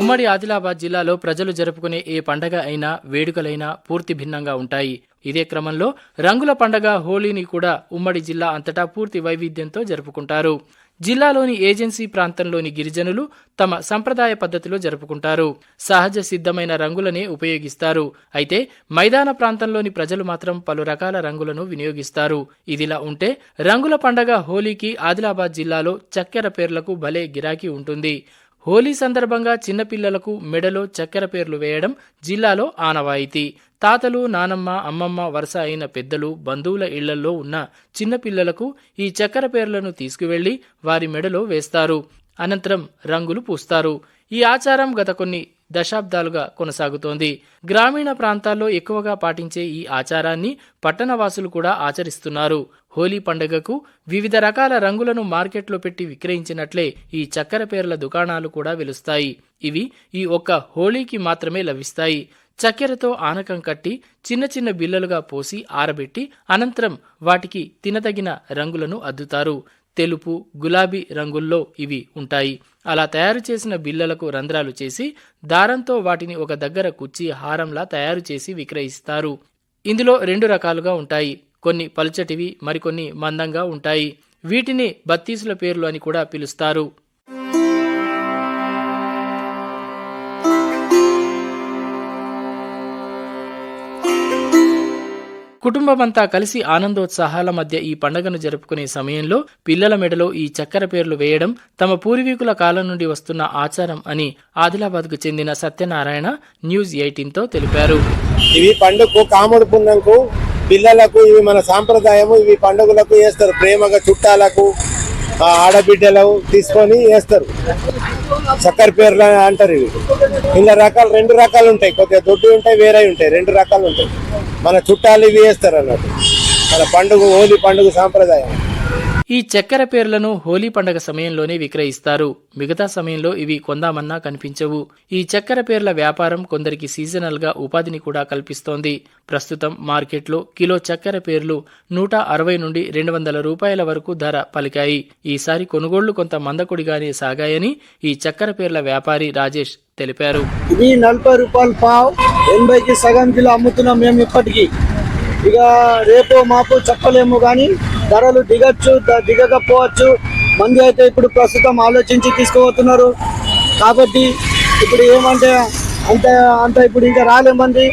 ఉమ్మడి ఆదిలాబాద్ జిల్లాలో ప్రజలు జరుపుకునే ఏ పండగ అయినా వేడుకలైనా పూర్తి భిన్నంగా ఉంటాయి. ఇదే క్రమంలో రంగుల పండగ హోలీని కూడా ఉమ్మడి జిల్లా అంతటా పూర్తి వైవిధ్యంతో జరుపుకుంటారు. జిల్లాలోని ఏజెన్సీ ప్రాంతంలోని గిరిజనులు తమ సంప్రదాయ పద్ధతిలో జరుపుకుంటారు. సహజ సిద్ధమైన రంగులనే ఉపయోగిస్తారు. అయితే మైదాన ప్రాంతంలోని ప్రజలు మాత్రం పలు రకాల రంగులను వినియోగిస్తారు. ఇదిలా ఉంటే రంగుల పండగ హోలీకి ఆదిలాబాద్ జిల్లాలో చక్కెర పేర్లకు భలే గిరాకీ ఉంటుంది. హోలీ సందర్భంగా చిన్నపిల్లలకు మెడలో చక్కెర పేర్లు వేయడం జిల్లాలో ఆనవాయితీ. తాతలు నానమ్మ అమ్మమ్మ వరుస అయిన పెద్దలు బంధువుల ఇళ్ళలో ఉన్న చిన్నపిల్లలకు ఈ చక్కెర పేర్లను తీసుకువెళ్ళి వారి మెడలో వేస్తారు. అనంతరం రంగులు పూస్తారు. ఈ ఆచారం గత కొన్ని దశాబ్దాలుగా కొనసాగుతోంది. గ్రామీణ ప్రాంతాల్లో ఎక్కువగా పాటించే ఈ ఆచారాన్ని పట్టణవాసులు కూడా ఆచరిస్తున్నారు. హోలీ పండుగకు వివిధ రకాల రంగులను మార్కెట్లో పెట్టి విక్రయించినట్లే ఈ చక్కెర పేర్ల దుకాణాలు కూడా వెలుస్తాయి. ఇవి ఈ ఒక్క హోలీకి మాత్రమే లభిస్తాయి. చక్కెరతో ఆనకం కట్టి చిన్న చిన్న బిల్లలుగా పోసి ఆరబెట్టి అనంతరం వాటికి తినదగిన రంగులను అద్దుతారు. తెలుపు గులాబీ రంగుల్లో ఇవి ఉంటాయి. అలా తయారు చేసిన బిల్లలకు రంధ్రాలు చేసి దారంతో వాటిని ఒక దగ్గర కుచ్చి హారంలా తయారు చేసి విక్రయిస్తారు. ఇందులో రెండు రకాలుగా ఉంటాయి. కొన్ని పలుచటివి మరికొన్ని మందంగా ఉంటాయి. వీటిని బత్తీసుల పేర్లు అని కూడా పిలుస్తారు. కుటుంబమంతా కలిసి ఆనందోత్సాహాల మధ్య ఈ పండుగను జరుపుకునే సమయంలో పిల్లల మెడలో ఈ చక్కెర పేర్లు వేయడం తమ పూర్వీకుల కాలం నుండి వస్తున్న ఆచారం అని ఆదిలాబాద్కు చెందిన సత్యనారాయణ న్యూస్ ఎయిటీన్తో తెలిపారు. ఇవి పండుగకు కాముడు పుణ్యంకు పిల్లలకు ఇవి మన సాంప్రదాయము ఇవి పండుగలకు వేస్తారు. ప్రేమగా చుట్టాలకు ఆడబిడ్డలకు ఆడబిడ్డలు తీసుకొని వేస్తారు. చక్కెర పేర్లు అంటారు ఇవి. ఇలా రకాలు రెండు రకాలు ఉంటాయి. కొద్దిగా దొడ్డు ఉంటాయి వేరే ఉంటాయి. రెండు రకాలు ఉంటాయి. మన చుట్టాలు ఇవి వేస్తారు అన్నట్టు. మన పండుగ హోలీ పండుగ సాంప్రదాయం. ఈ చక్కెర పేర్లను హోలీ పండగ సమయంలోనే విక్రయిస్తారు. మిగతా సమయంలో ఇవి కొందామన్నా కనిపించవు. ఈ చక్కెర పేర్ల వ్యాపారం కొందరికి సీజనల్గా ఉపాధిని కూడా కల్పిస్తోంది. ప్రస్తుతం మార్కెట్లో కిలో చక్కెర పేర్లు నూట అరవై నుండి రెండు వందల రూపాయల వరకు ధర పలికాయి. ఈసారి కొనుగోళ్ళు కొంత మందకొడిగానే సాగాయని ఈ చక్కెర పేర్ల వ్యాపారి రాజేష్ తెలిపారు. ఇది నలభై రూపాయలు పావు ఎనభైకి సగం కిలో అమ్ముతున్నాం మేము ఇప్పటికీ. ఇక రేపు మాపు చెప్పలేము కానీ ధరలు దిగచ్చు దిగకపోవచ్చు. మంది అయితే ఇప్పుడు ప్రస్తుతం ఆలోచించి తీసుకుపోతున్నారు కాబట్టి ఇప్పుడు ఏమంటే అంత అంత ఇప్పుడు ఇంకా రాలే మంది